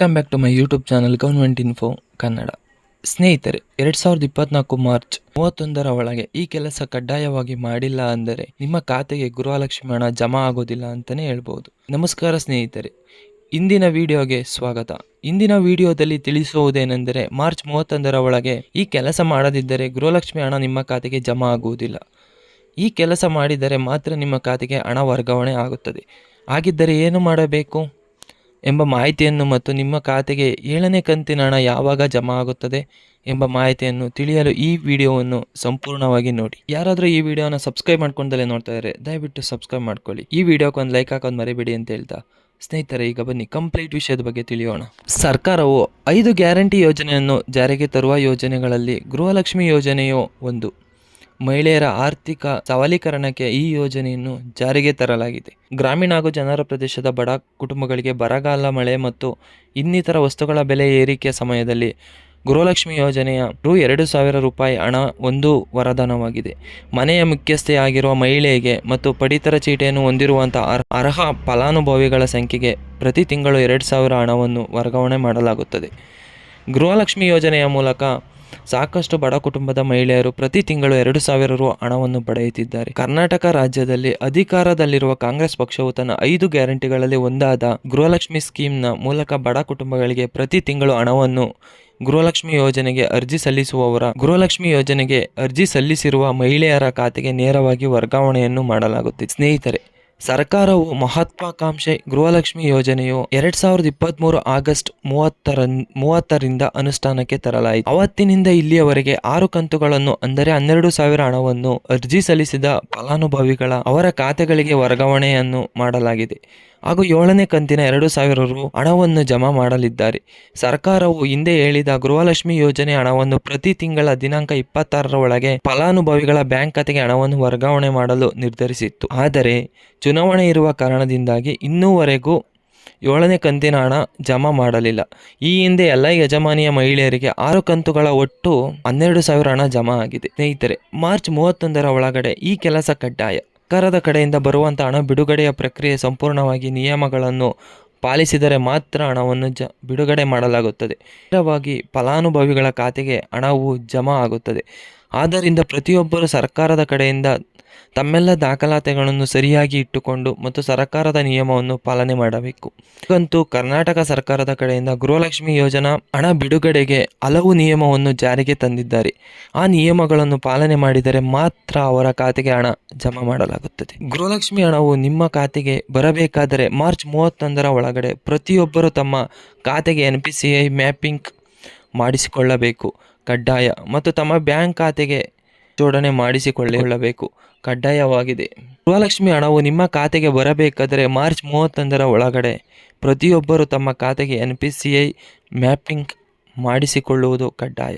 Welcome back to my YouTube channel government info Kannada ಸ್ನೇಹಿತರೆ, ಎರಡು ಸಾವಿರದ ಇಪ್ಪತ್ನಾಲ್ಕು ಮಾರ್ಚ್ ಮೂವತ್ತೊಂದರ ಒಳಗೆ ಈ ಕೆಲಸ ಕಡ್ಡಾಯವಾಗಿ ಮಾಡಿಲ್ಲ ಅಂದರೆ ನಿಮ್ಮ ಖಾತೆಗೆ ಗೃಹಲಕ್ಷ್ಮಿ ಹಣ ಜಮಾ ಆಗೋದಿಲ್ಲ ಅಂತಲೇ ಹೇಳ್ಬೋದು. ನಮಸ್ಕಾರ ಸ್ನೇಹಿತರೆ, ಇಂದಿನ ವಿಡಿಯೋಗೆ ಸ್ವಾಗತ. ಇಂದಿನ ವಿಡಿಯೋದಲ್ಲಿ ತಿಳಿಸುವುದೇನೆಂದರೆ ಮಾರ್ಚ್ ಮೂವತ್ತೊಂದರ ಒಳಗೆ ಈ ಕೆಲಸ ಮಾಡದಿದ್ದರೆ ಗೃಹಲಕ್ಷ್ಮಿ ಹಣ ನಿಮ್ಮ ಖಾತೆಗೆ ಜಮಾ ಆಗುವುದಿಲ್ಲ. ಈ ಕೆಲಸ ಮಾಡಿದರೆ ಮಾತ್ರ ನಿಮ್ಮ ಖಾತೆಗೆ ಹಣ ವರ್ಗಾವಣೆ ಆಗುತ್ತದೆ. ಹಾಗಿದ್ದರೆ ಏನು ಮಾಡಬೇಕು? ಎಂಬ ಮಾಹಿತಿಯನ್ನು ಮತ್ತು ನಿಮ್ಮ ಖಾತೆಗೆ ಏಳನೇ ಕಂತಿನ ಹಣ ಯಾವಾಗ ಜಮಾ ಆಗುತ್ತದೆ ಎಂಬ ಮಾಹಿತಿಯನ್ನು ತಿಳಿಯಲು ಈ ವಿಡಿಯೋವನ್ನು ಸಂಪೂರ್ಣವಾಗಿ ನೋಡಿ. ಯಾರಾದರೂ ಈ ವಿಡಿಯೋನ ಸಬ್ಸ್ಕ್ರೈಬ್ ಮಾಡ್ಕೊಂಡಲ್ಲೇ ನೋಡ್ತಾ ಇದ್ದಾರೆ ದಯವಿಟ್ಟು ಸಬ್ಸ್ಕ್ರೈಬ್ ಮಾಡ್ಕೊಳ್ಳಿ. ಈ ವಿಡಿಯೋಕ್ಕೆ ಒಂದು ಲೈಕ್ ಹಾಕೋದು ಮರಿಬೇಡಿ ಅಂತ ಹೇಳ್ತಾ ಸ್ನೇಹಿತರೆ, ಈಗ ಬನ್ನಿ ಕಂಪ್ಲೀಟ್ ವಿಷಯದ ಬಗ್ಗೆ ತಿಳಿಯೋಣ. ಸರ್ಕಾರವು ಐದು ಗ್ಯಾರಂಟಿ ಯೋಜನೆಯನ್ನು ಜಾರಿಗೆ ತರುವ ಯೋಜನೆಗಳಲ್ಲಿ ಗೃಹಲಕ್ಷ್ಮಿ ಯೋಜನೆಯು ಒಂದು. ಮಹಿಳೆಯರ ಆರ್ಥಿಕ ಸಬಲೀಕರಣಕ್ಕೆ ಈ ಯೋಜನೆಯನ್ನು ಜಾರಿಗೆ ತರಲಾಗಿದೆ. ಗ್ರಾಮೀಣ ಹಾಗೂ ಜನರ ಪ್ರದೇಶದ ಬಡ ಕುಟುಂಬಗಳಿಗೆ ಬರಗಾಲ, ಮಳೆ ಮತ್ತು ಇನ್ನಿತರ ವಸ್ತುಗಳ ಬೆಲೆ ಏರಿಕೆಯ ಸಮಯದಲ್ಲಿ ಗೃಹಲಕ್ಷ್ಮಿ ಯೋಜನೆಯ ರು ಎರಡು ಸಾವಿರ ರೂಪಾಯಿ ಹಣ ಒಂದು ವರದಾನವಾಗಿದೆ. ಮನೆಯ ಮುಖ್ಯಸ್ಥೆಯಾಗಿರುವ ಮಹಿಳೆಗೆ ಮತ್ತು ಪಡಿತರ ಚೀಟಿಯನ್ನು ಹೊಂದಿರುವಂತಹ ಅರ್- ಅರ್ಹ ಫಲಾನುಭವಿಗಳ ಸಂಖ್ಯೆಗೆ ಪ್ರತಿ ತಿಂಗಳು ಎರಡು ಸಾವಿರ ಹಣವನ್ನು ವರ್ಗಾವಣೆ ಮಾಡಲಾಗುತ್ತದೆ. ಗೃಹಲಕ್ಷ್ಮಿ ಯೋಜನೆಯ ಮೂಲಕ ಸಾಕಷ್ಟು ಬಡ ಕುಟುಂಬದ ಮಹಿಳೆಯರು ಪ್ರತಿ ತಿಂಗಳು ಎರಡು ಸಾವಿರ ರು ಹಣವನ್ನು ಪಡೆಯುತ್ತಿದ್ದಾರೆ. ಕರ್ನಾಟಕ ರಾಜ್ಯದಲ್ಲಿ ಅಧಿಕಾರದಲ್ಲಿರುವ ಕಾಂಗ್ರೆಸ್ ಪಕ್ಷವು ತನ್ನ ಐದು ಗ್ಯಾರಂಟಿಗಳಲ್ಲಿ ಒಂದಾದ ಗೃಹಲಕ್ಷ್ಮಿ ಸ್ಕೀಮ್ನ ಮೂಲಕ ಬಡ ಕುಟುಂಬಗಳಿಗೆ ಪ್ರತಿ ತಿಂಗಳು ಹಣವನ್ನು ಗೃಹಲಕ್ಷ್ಮಿ ಯೋಜನೆಗೆ ಅರ್ಜಿ ಸಲ್ಲಿಸುವವರ, ಗೃಹಲಕ್ಷ್ಮಿ ಯೋಜನೆಗೆ ಅರ್ಜಿ ಸಲ್ಲಿಸಿರುವ ಮಹಿಳೆಯರ ಖಾತೆಗೆ ನೇರವಾಗಿ ವರ್ಗಾವಣೆಯನ್ನು ಮಾಡಲಾಗುತ್ತಿದೆ. ಸ್ನೇಹಿತರೆ ಸರ್ಕಾರವು ಮಹತ್ವಾಕಾಂಕ್ಷೆ ಗೃಹಲಕ್ಷ್ಮಿ ಯೋಜನೆಯು ಎರಡ್ ಸಾವಿರದ ಇಪ್ಪತ್ತ್ಮೂರು ಆಗಸ್ಟ್ ಮೂವತ್ತರ ಮೂವತ್ತರಿಂದ ಅನುಷ್ಠಾನಕ್ಕೆ ತರಲಾಯಿತು. ಅವತ್ತಿನಿಂದ ಇಲ್ಲಿಯವರೆಗೆ ಆರು ಕಂತುಗಳನ್ನು, ಅಂದರೆ ಹನ್ನೆರಡು ಸಾವಿರ ಹಣವನ್ನು ಅರ್ಜಿ ಸಲ್ಲಿಸಿದ ಫಲಾನುಭವಿಗಳ ಅವರ ಖಾತೆಗಳಿಗೆ ವರ್ಗಾವಣೆಯನ್ನು ಮಾಡಲಾಗಿದೆ. ಹಾಗೂ ಏಳನೇ ಕಂತಿನ ಎರಡು ಸಾವಿರ ರು ಹಣವನ್ನು ಜಮಾ ಮಾಡಲಿದ್ದಾರೆ. ಸರ್ಕಾರವು ಹಿಂದೆ ಹೇಳಿದ ಗೃಹಲಕ್ಷ್ಮಿ ಯೋಜನೆ ಹಣವನ್ನು ಪ್ರತಿ ತಿಂಗಳ ದಿನಾಂಕ ಇಪ್ಪತ್ತಾರರ ಒಳಗೆ ಫಲಾನುಭವಿಗಳ ಬ್ಯಾಂಕ್ ಖಾತೆಗೆ ಹಣವನ್ನು ವರ್ಗಾವಣೆ ಮಾಡಲು ನಿರ್ಧರಿಸಿತ್ತು. ಆದರೆ ಚುನಾವಣೆ ಇರುವ ಕಾರಣದಿಂದಾಗಿ ಇನ್ನೂವರೆಗೂ ಏಳನೇ ಕಂತಿನ ಹಣ ಜಮಾ ಮಾಡಲಿಲ್ಲ. ಈ ಹಿಂದೆ ಎಲ್ಲ ಯಜಮಾನಿಯ ಮಹಿಳೆಯರಿಗೆ ಆರು ಕಂತುಗಳ ಒಟ್ಟು ಹನ್ನೆರಡು ಸಾವಿರ ಹಣ ಜಮಾ ಆಗಿದೆ. ಸ್ನೇಹಿತರೆ, ಮಾರ್ಚ್ ಮೂವತ್ತೊಂದರ ಒಳಗಡೆ ಈ ಕೆಲಸ ಕಡ್ಡಾಯ. ಸರ್ಕಾರದ ಕಡೆಯಿಂದ ಬರುವಂಥ ಹಣ ಬಿಡುಗಡೆಯ ಪ್ರಕ್ರಿಯೆ ಸಂಪೂರ್ಣವಾಗಿ ನಿಯಮಗಳನ್ನು ಪಾಲಿಸಿದರೆ ಮಾತ್ರ ಹಣವನ್ನು ಜ, ಬಿಡುಗಡೆ ಮಾಡಲಾಗುತ್ತದೆ. ನೇರವಾಗಿ ಫಲಾನುಭವಿಗಳ ಖಾತೆಗೆ ಹಣವು ಜಮಾ ಆಗುತ್ತದೆ. ಆದ್ದರಿಂದ ಪ್ರತಿಯೊಬ್ಬರು ಸರ್ಕಾರದ ಕಡೆಯಿಂದ ತಮ್ಮೆಲ್ಲ ದಾಖಲಾತಿಗಳನ್ನು ಸರಿಯಾಗಿ ಇಟ್ಟುಕೊಂಡು ಮತ್ತು ಸರ್ಕಾರದ ನಿಯಮವನ್ನು ಪಾಲನೆ ಮಾಡಬೇಕು. ಈಗಂತೂ ಕರ್ನಾಟಕ ಸರ್ಕಾರದ ಕಡೆಯಿಂದ ಗೃಹಲಕ್ಷ್ಮಿ ಯೋಜನಾ ಹಣ ಬಿಡುಗಡೆಗೆ ಹಲವು ನಿಯಮವನ್ನು ಜಾರಿಗೆ ತಂದಿದ್ದಾರೆ. ಆ ನಿಯಮಗಳನ್ನು ಪಾಲನೆ ಮಾಡಿದರೆ ಮಾತ್ರ ಅವರ ಖಾತೆಗೆ ಹಣ ಜಮಾ ಮಾಡಲಾಗುತ್ತದೆ. ಗೃಹಲಕ್ಷ್ಮಿ ಹಣವು ನಿಮ್ಮ ಖಾತೆಗೆ ಬರಬೇಕಾದರೆ ಮಾರ್ಚ್ ಮೂವತ್ತೊಂದರ ಒಳಗಡೆ ಪ್ರತಿಯೊಬ್ಬರು ತಮ್ಮ ಖಾತೆಗೆ N P C I mapping ಮಾಡಿಸಿಕೊಳ್ಳಬೇಕು. ಕಡ್ಡಾಯ ಮತ್ತು ತಮ್ಮ ಬ್ಯಾಂಕ್ ಖಾತೆಗೆ ಜೋಡಣೆ ಮಾಡಿಸಿಕೊಳ್ಳಬೇಕು. ಕಡ್ಡಾಯವಾಗಿದೆ. ಗೃಹಲಕ್ಷ್ಮಿ ಹಣವು ನಿಮ್ಮ ಖಾತೆಗೆ ಬರಬೇಕಾದರೆ ಮಾರ್ಚ್ ಮೂವತ್ತೊಂದರ ಒಳಗಡೆ ಪ್ರತಿಯೊಬ್ಬರು ತಮ್ಮ ಖಾತೆಗೆ N P C I mapping ಮಾಡಿಸಿಕೊಳ್ಳುವುದು ಕಡ್ಡಾಯ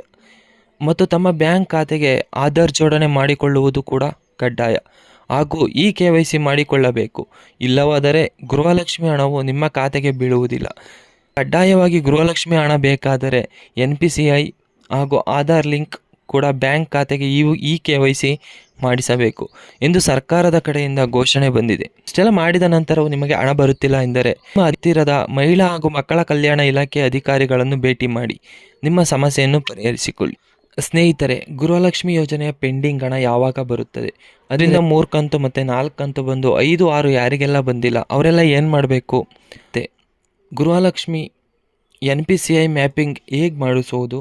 ಮತ್ತು ತಮ್ಮ ಬ್ಯಾಂಕ್ ಖಾತೆಗೆ ಆಧಾರ್ ಜೋಡಣೆ ಮಾಡಿಕೊಳ್ಳುವುದು ಕೂಡ ಕಡ್ಡಾಯ. ಹಾಗೂ ಈ ಕೆ ವೈ ಸಿ ಮಾಡಿಕೊಳ್ಳಬೇಕು. ಇಲ್ಲವಾದರೆ ಗೃಹಲಕ್ಷ್ಮಿ ಹಣವು ನಿಮ್ಮ ಖಾತೆಗೆ ಬೀಳುವುದಿಲ್ಲ. ಕಡ್ಡಾಯವಾಗಿ ಗೃಹಲಕ್ಷ್ಮಿ ಹಣ ಬೇಕಾದರೆ ಎನ್ ಪಿ ಸಿ ಐ ಹಾಗೂ ಆಧಾರ್ ಲಿಂಕ್ ಕೂಡ ಬ್ಯಾಂಕ್ ಖಾತೆಗೆ ಇವು ಇ ಕೆ ವೈ ಸಿ ಮಾಡಿಸಬೇಕು ಎಂದು ಸರ್ಕಾರದ ಕಡೆಯಿಂದ ಘೋಷಣೆ ಬಂದಿದೆ. ಇಷ್ಟೆಲ್ಲ ಮಾಡಿದ ನಂತರವೂ ನಿಮಗೆ ಹಣ ಬರುತ್ತಿಲ್ಲ ಎಂದರೆ ನಿಮ್ಮ ಹತ್ತಿರದ ಮಹಿಳಾ ಹಾಗೂ ಮಕ್ಕಳ ಕಲ್ಯಾಣ ಇಲಾಖೆ ಅಧಿಕಾರಿಗಳನ್ನು ಭೇಟಿ ಮಾಡಿ. ನಿಮ್ಮ ಸಮಸ್ಯೆಯನ್ನು ಪರಿಹರಿಸಿಕೊಳ್ಳಿ. ಸ್ನೇಹಿತರೆ, ಗೃಹಲಕ್ಷ್ಮಿ ಯೋಜನೆಯ ಪೆಂಡಿಂಗ್ ಹಣ ಯಾವಾಗ ಬರುತ್ತದೆ? ಅದರಿಂದ ಮೂರು ಕಂತು ಮತ್ತು ನಾಲ್ಕು ಕಂತು ಬಂದು ಐದು ಆರು ಯಾರಿಗೆಲ್ಲ ಬಂದಿಲ್ಲ? ಅವರೆಲ್ಲ ಏನು ಮಾಡಬೇಕು? Gruhalakshmi N P C I mapping ಹೇಗೆ ಮಾಡಿಸುವುದು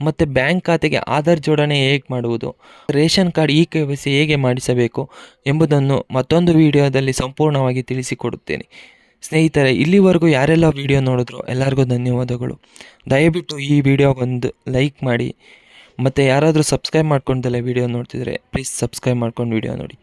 ಮತ್ತು ಬ್ಯಾಂಕ್ ಖಾತೆಗೆ ಆಧಾರ್ ಜೋಡಣೆ ಹೇಗೆ ಮಾಡುವುದು? Ration card e K Y C ಹೇಗೆ ಮಾಡಿಸಬೇಕು ಎಂಬುದನ್ನು ಮತ್ತೊಂದು ವಿಡಿಯೋದಲ್ಲಿ ಸಂಪೂರ್ಣವಾಗಿ ತಿಳಿಸಿಕೊಡುತ್ತೇನೆ. ಸ್ನೇಹಿತರೆ, ಇಲ್ಲಿವರೆಗೂ ಯಾರೆಲ್ಲ ವಿಡಿಯೋ ನೋಡಿದ್ರು ಎಲ್ಲರಿಗೂ ಧನ್ಯವಾದಗಳು. ದಯವಿಟ್ಟು ಈ ವಿಡಿಯೋಗೊಂದು ಲೈಕ್ ಮಾಡಿ. ಮತ್ತು ಯಾರಾದರೂ ಸಬ್ಸ್ಕ್ರೈಬ್ ಮಾಡ್ಕೊಂಡಲ್ಲೇ ವಿಡಿಯೋ ನೋಡ್ತಿದ್ರೆ, ಪ್ಲೀಸ್ ಸಬ್ಸ್ಕ್ರೈಬ್ ಮಾಡ್ಕೊಂಡು ವಿಡಿಯೋ ನೋಡಿ.